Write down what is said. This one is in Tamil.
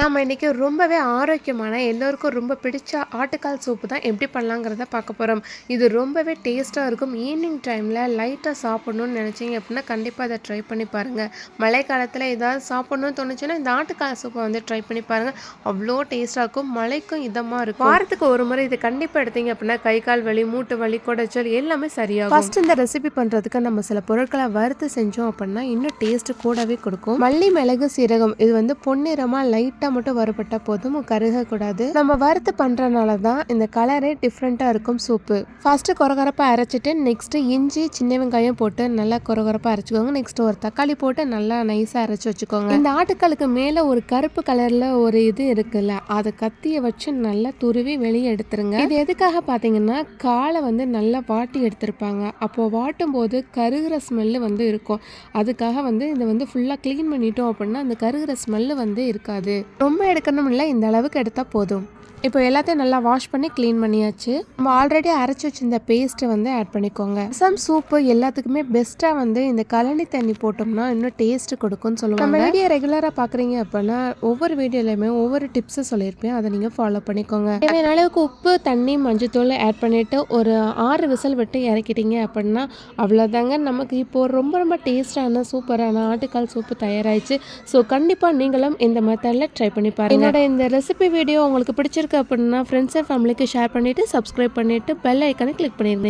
நாம் இன்றைக்கி ரொம்பவே ஆரோக்கியமான எல்லோருக்கும் ரொம்ப பிடிச்ச ஆட்டுக்கால் சூப்பு தான் எப்படி பண்ணலாங்கிறத பார்க்க போகிறோம் இது ரொம்பவே டேஸ்ட்டாக இருக்கும். ஈவினிங் டைமில் லைட்டாக சாப்பிட்ணுன்னு நினச்சிங்க அப்படின்னா கண்டிப்பாக அதை ட்ரை பண்ணி பாருங்கள் மழை காலத்தில் ஏதாவது சாப்பிட்ணுன்னு தோணுச்சுன்னா இந்த ஆட்டுக்கால் சூப்பை வந்து ட்ரை பண்ணி பாருங்கள் அவ்வளோ டேஸ்ட்டாக இருக்கும். மழைக்கும் இதமாக இருக்கும். வாரத்துக்கு ஒரு முறை இது கண்டிப்பாக எடுத்தீங்க அப்படின்னா கை கால் வலி மூட்டு வலி குடைச்சல் எல்லாமே சரியாகும். ஃபர்ஸ்ட் இந்த ரெசிபி பண்ணுறதுக்கு நம்ம சில பொருட்களை வறுத்து செஞ்சோம் அப்படின்னா இன்னும் டேஸ்ட் கூடவே கொடுக்கும். மல்லி மிளகு சீரகம். இது வந்து பொன்னிறமாக லைட் லைட்டாக மட்டும் வறுபட்டா போதும் கருகக்கூடாது. நம்ம வறுத்து பண்ணுறனால தான் இந்த கலரே டிஃப்ரெண்ட்டாக இருக்கும் சூப்பு ஃபஸ்ட்டு கொரகரப்பாக அரைச்சிட்டு நெக்ஸ்ட்டு இஞ்சி சின்ன வெங்காயம் போட்டு நல்லா கொரகரப்பாக அரைச்சிக்கோங்க. நெக்ஸ்ட் ஒரு தக்காளி போட்டு நல்லா நைஸாக அரைச்சி வச்சுக்கோங்க. இந்த ஆட்டுக்காலுக்கு மேலே ஒரு கருப்பு கலரில் ஒரு இது இருக்குல்ல அதை கத்தியை வச்சு நல்லா துருவி வெளியே எடுத்துருங்க. இது எதுக்காக பார்த்தீங்கன்னா காலை வந்து நல்லா வாட்டி எடுத்திருப்பாங்க. அப்போது வாட்டும் போது கருகிற ஸ்மெல்லு வந்து இருக்கும். அதுக்காக வந்து இதை வந்து ஃபுல்லாக க்ளீன் பண்ணிட்டோம் அப்படின்னா அந்த கருகிற ஸ்மெல்லு வந்து இருக்காது. ரொம்ப எடுக்கணும் இல்லை இந்த அளவுக்கு எடுத்தால் போதும். இப்போ எல்லாத்தையும் நல்லா வாஷ் பண்ணி க்ளீன் பண்ணியாச்சு. நம்ம ஆல்ரெடி அரைச்சி வச்சிருந்த பேஸ்ட்டை வந்து ஆட் பண்ணிக்கோங்க. ரசம் சூப்பு எல்லாத்துக்குமே பெஸ்ட்டாக வந்து இந்த கழனி தண்ணி போட்டோம்னா இன்னும் டேஸ்ட் கொடுக்கும்னு சொல்லுவாங்க. நம்ம வீடியோ ரெகுலராக பார்க்குறீங்க அப்படின்னா ஒவ்வொரு வீடியோலையுமே ஒவ்வொரு டிப்ஸை சொல்லியிருப்பேன். அதை நீங்கள் ஃபாலோ பண்ணிக்கோங்க. தேவையான அளவுக்கு உப்பு தண்ணி மஞ்சத்தூள் ஆட் பண்ணிவிட்டு ஒரு ஆறு விசில் விட்டு இறக்கிட்டீங்க அப்படின்னா அவ்வளோதாங்க நமக்கு இப்போ ரொம்ப ரொம்ப டேஸ்டான சூப்பரான ஆட்டுக்கால் சூப்பு தயாராகிடுச்சு ஸோ கண்டிப்பாக நீங்களும் இந்த மெத்தடில் ட்ரை பண்ணி பாருங்கள் என்னோட இந்த ரெசிபி வீடியோ உங்களுக்கு பிடிச்சிருக்கு அப்படின்னா ஃப்ரெண்ட்ஸ் அண்ட் ஃபேமிலிக்கு ஷேர் பண்ணிவிட்டு சப்ஸ்கிரைப் பண்ணிவிட்டு பெல் ஐக்கனை கிளிக் பண்ணிடுங்க